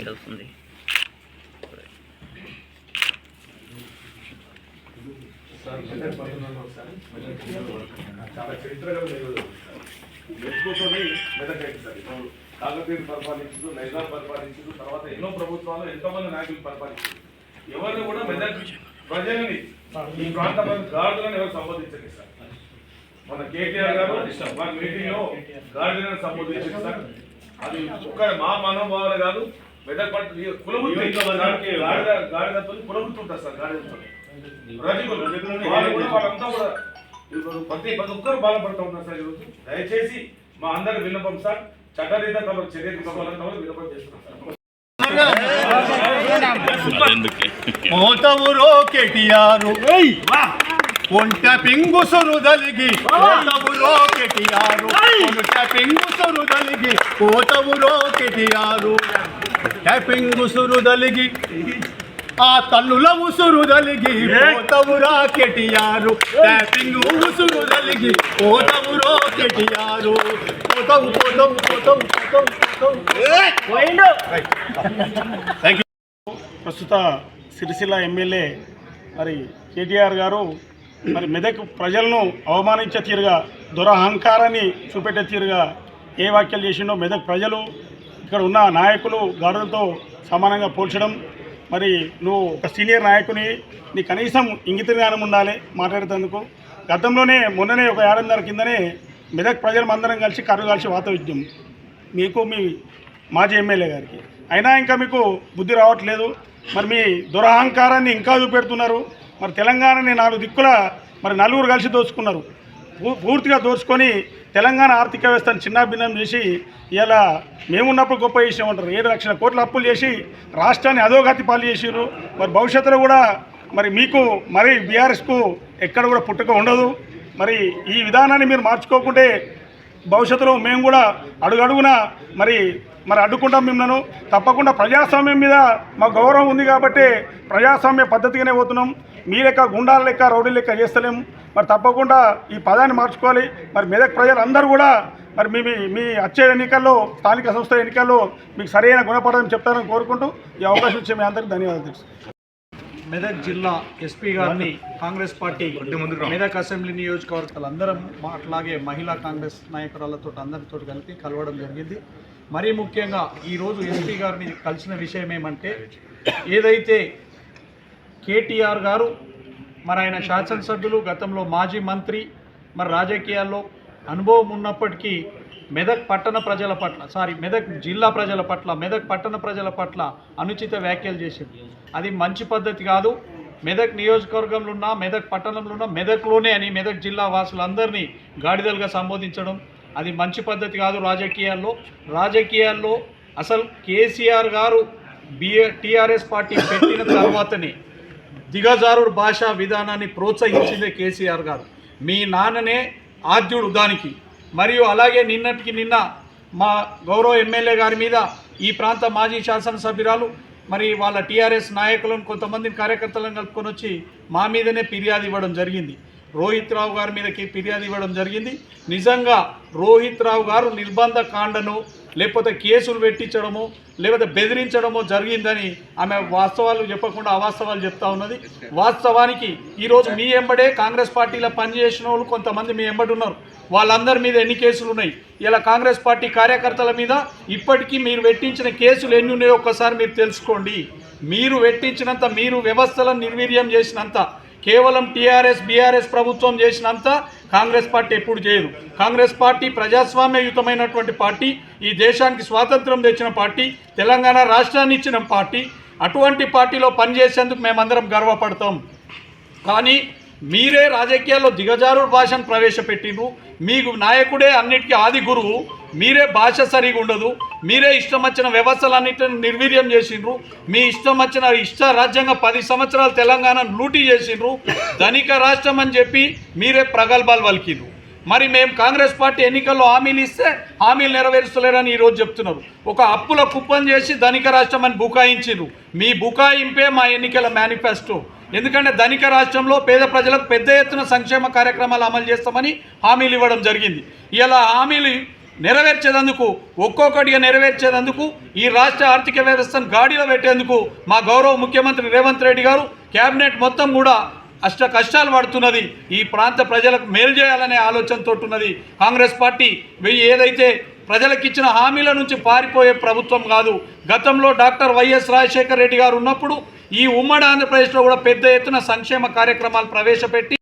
నీడ వస్తుంది చాలా చరిత్రగా కాకతీయులు పరిపాలించదు నైజాం పరిపాలించదు తర్వాత ఎన్నో ప్రభుత్వాలు ఎంతో మంది నాయకులు పరిపాలించారు ఎవరిని కూడా మెదక్ ప్రజల్ని ఈ ప్రాంతంలో గార్డులను ఎవరు సంబోధించండి సార్ మన కేటీఆర్ గారు మన మీటింగ్లో గార్డులను సంబోధించారు సార్ అది ఒక్క మా మనోభావాలు కాదు మెదక్ గాడిద గాడిదతో కులవృత్తి ఉంటుంది సార్ గాడిదతో రజకులు వాళ్ళంతా కూడా ప్రతి ప్రతి ఒక్కరు బాధపడుతూ ఉన్నారు సార్ ఈరోజు. దయచేసి మా అందరి విన్నపం సార్ చట్టరీత తమ చర్య తీసుకోవాలని కూడా విన్నపం చేస్తున్నాం సార్. పోతవురో కెటియారు ఒంట పింగుసురు దలిగి పోతవురో కెటియారు ఒంట పింగుసురు దలిగి పోతవురో కెటియారు ఒంట పింగుసురు దలిగి ఆ తల్లుల ఉసురు దలిగి పోతవురా కెటియారు ట్యాపింగ్ ఉసురు దలిగి పోతవురో కెటియారు పోతవు పోతవు పోతవు పోతవు పోతవు. థ్యాంక్ యూ ప్రస్తుత సిరిసిల్ల ఎమ్మెల్యే మరి కేటీఆర్ గారు మరి మెదక్ ప్రజలను అవమానించే తీరుగా దురహంకారాన్ని చూపెట్టే తీరుగా ఏ వ్యాఖ్యలు చేసిండో మెదక్ ప్రజలు ఇక్కడ ఉన్న నాయకులు గారులతో సమానంగా పోల్చడం. మరి నువ్వు ఒక సీనియర్ నాయకుని నీ కనీసం ఇంగిత జ్ఞానం ఉండాలి మాట్లాడేటందుకు. గతంలోనే మొన్ననే ఒక ఏడాదిన్నర కిందనే మెదక్ ప్రజలు అందరం కలిసి కర్రు కలిసి వాతవిద్యం. మీకు మీ మాజీ ఎమ్మెల్యే గారికి. అయినా ఇంకా మీకు బుద్ధి రావట్లేదు. మరి మీ దురహంకారాన్ని ఇంకా చూపెడుతున్నారు. మరి తెలంగాణని నాలుగు దిక్కుల మరి నలుగురు కలిసి దోచుకున్నారు. పూర్తిగా దోచుకొని తెలంగాణ ఆర్థిక వ్యవస్థను చిన్నాభిన్నం చేసి ఇలా మేమున్నప్పుడు గొప్ప విషయం ఏడు లక్షల కోట్ల అప్పులు చేసి రాష్ట్రాన్ని అధోగతి పాలు చేసారు మరి భవిష్యత్తులో కూడా మరి మీకు మరి బీఆర్ఎస్కు ఎక్కడ కూడా పుట్టుక ఉండదు. మరి ఈ విధానాన్ని మీరు మార్చుకోకుంటే భవిష్యత్తులో మేము కూడా అడుగడుగున మరి మరి అడ్డుకుంటాం మిమ్మల్ని. తప్పకుండా ప్రజాస్వామ్యం మీద మా గౌరవం ఉంది కాబట్టి ప్రజాస్వామ్య పద్ధతిగానే పోతున్నాం. మీ లెక్క గుండాల లెక్క రౌడీ లెక్క చేస్తలేం. మరి తప్పకుండా ఈ పదాన్ని మార్చుకోవాలి. మరి మెదక్ ప్రజలందరూ కూడా మరి మీ మీ- వచ్చే ఎన్నికల్లో స్థానిక సంస్థ ఎన్నికల్లో మీకు సరైన గుణపడని చెప్తారని కోరుకుంటూ ఈ అవకాశం ఇచ్చే మీ అందరికీ ధన్యవాదాలు తెలుసు. మెదక్ జిల్లా ఎస్పీ గారిని కాంగ్రెస్ పార్టీ మెదక్ అసెంబ్లీ నియోజకవర్గాలు అందరం అట్లాగే మహిళా కాంగ్రెస్ నాయకురాలతో అందరితో కలిపి కలవడం జరిగింది. మరీ ముఖ్యంగా ఈరోజు ఎస్పీ గారిని కలిసిన విషయం ఏమంటే ఏదైతే కేటీఆర్ గారు మరి ఆయన శాసనసభ్యులు గతంలో మాజీ మంత్రి మరి రాజకీయాల్లో అనుభవం ఉన్నప్పటికీ మెదక్ పట్టణ ప్రజల పట్ల సారీ మెదక్ జిల్లా ప్రజల పట్ల మెదక్ పట్టణ ప్రజల పట్ల అనుచిత వ్యాఖ్యలు చేసింది. అది మంచి పద్ధతి కాదు. మెదక్ నియోజకవర్గంలో ఉన్న మెదక్ పట్టణంలో ఉన్న మెదక్లోనే అని మెదక్ జిల్లా వాసులందరినీ గాడిదలుగా సంబోధించడం అది మంచి పద్ధతి కాదు రాజకీయాల్లో. రాజకీయాల్లో అసలు కేసీఆర్ గారు బిఏ టీఆర్ఎస్ పార్టీ పెట్టిన తర్వాతనే దిగజారుడు భాషా విధానాన్ని ప్రోత్సహించిందే కేసీఆర్ గారు. మీ నాన్ననే ఆద్యుడు దానికి. మరియు అలాగే నిన్నటికి నిన్న మా గౌరవ ఎమ్మెల్యే గారి మీద ఈ ప్రాంత మాజీ శాసనసభ్యురాలు మరి వాళ్ళ టీఆర్ఎస్ నాయకులను కొంతమందిని కార్యకర్తలను కలుపుకొని వచ్చి మా మీదనే ఫిర్యాదు ఇవ్వడం జరిగింది. రోహిత్ రావు గారి మీదకి ఫిర్యాదు ఇవ్వడం జరిగింది. నిజంగా రోహిత్ రావు గారు నిర్బంధ కాండను లేకపోతే కేసులు పెట్టించడము లేకపోతే బెదిరించడము జరిగిందని ఆమె వాస్తవాలు చెప్పకుండా అవాస్తవాలు చెప్తా ఉన్నది. వాస్తవానికి ఈరోజు మీ ఎంబడే కాంగ్రెస్ పార్టీలో పనిచేసిన వాళ్ళు కొంతమంది మీ ఎంబడి ఉన్నారు. వాళ్ళందరి మీద ఎన్ని కేసులు ఉన్నాయి? ఇలా కాంగ్రెస్ పార్టీ కార్యకర్తల మీద ఇప్పటికీ మీరు పెట్టించిన కేసులు ఎన్ని ఉన్నాయో ఒక్కసారి మీరు తెలుసుకోండి. మీరు పెట్టించినంత మీరు వ్యవస్థలను నిర్వీర్యం చేసినంత కేవలం టీఆర్ఎస్ బీఆర్ఎస్ ప్రభుత్వం చేసినంత కాంగ్రెస్ పార్టీ ఎప్పుడు చేయదు. కాంగ్రెస్ పార్టీ ప్రజాస్వామ్యయుతమైనటువంటి పార్టీ ఈ దేశానికి స్వాతంత్రం తెచ్చిన పార్టీ తెలంగాణ రాష్ట్రాన్ని ఇచ్చిన పార్టీ అటువంటి పార్టీలో పనిచేసేందుకు మేమందరం గర్వపడతాం. కానీ మీరే రాజకీయాల్లో దిగజారుడు భాషను ప్రవేశపెట్టిండ్రు. మీకు నాయకుడే అన్నిటికీ ఆది గురువు. మీరే భాష సరిగా ఉండదు మీరే ఇష్టం వచ్చిన వ్యవస్థలన్నింటిని నిర్వీర్యం చేసిండ్రు మీ ఇష్టం వచ్చిన ఇష్ట రాజ్యాంగ పది సంవత్సరాలు తెలంగాణ లూటీ చేసిండ్రు ధనిక రాష్ట్రం అని చెప్పి మీరే ప్రగల్భాలు పలికిండ్రు మరి మేము కాంగ్రెస్ పార్టీ ఎన్నికల్లో హామీలు ఇస్తే హామీలు నెరవేరుస్తలేరని ఈరోజు చెప్తున్నారు. ఒక అప్పుల కుప్పం చేసి ధనిక రాష్ట్రం అని బుకాయించిండ్రు. మీ బుకాయింపే మా ఎన్నికల మేనిఫెస్టో. ఎందుకంటే ధనిక రాష్ట్రంలో పేద ప్రజలకు పెద్ద ఎత్తున సంక్షేమ కార్యక్రమాలు అమలు చేస్తామని హామీలు ఇవ్వడం జరిగింది. ఇలా హామీలు నెరవేర్చేందుకు ఒక్కొక్కటిగా నెరవేర్చేందుకు ఈ రాష్ట్ర ఆర్థిక వ్యవస్థను గాడిలో పెట్టేందుకు మా గౌరవ ముఖ్యమంత్రి రేవంత్ రెడ్డి గారు కేబినెట్ మొత్తం కూడా అష్ట కష్టాలు పడుతున్నది. ఈ ప్రాంత ప్రజలకు మేలు చేయాలనే ఆలోచనతో ఉన్నది. కాంగ్రెస్ పార్టీ వెయ్యి ఏదైతే ప్రజలకు ఇచ్చిన హామీల నుంచి పారిపోయే ప్రభుత్వం కాదు గతంలో డాక్టర్ వైఎస్ రాజశేఖర రెడ్డి గారు ఉన్నప్పుడు ఈ ఉమ్మడి ఆంధ్రప్రదేశ్లో కూడా పెద్ద ఎత్తున సంక్షేమ కార్యక్రమాలు ప్రవేశపెట్టి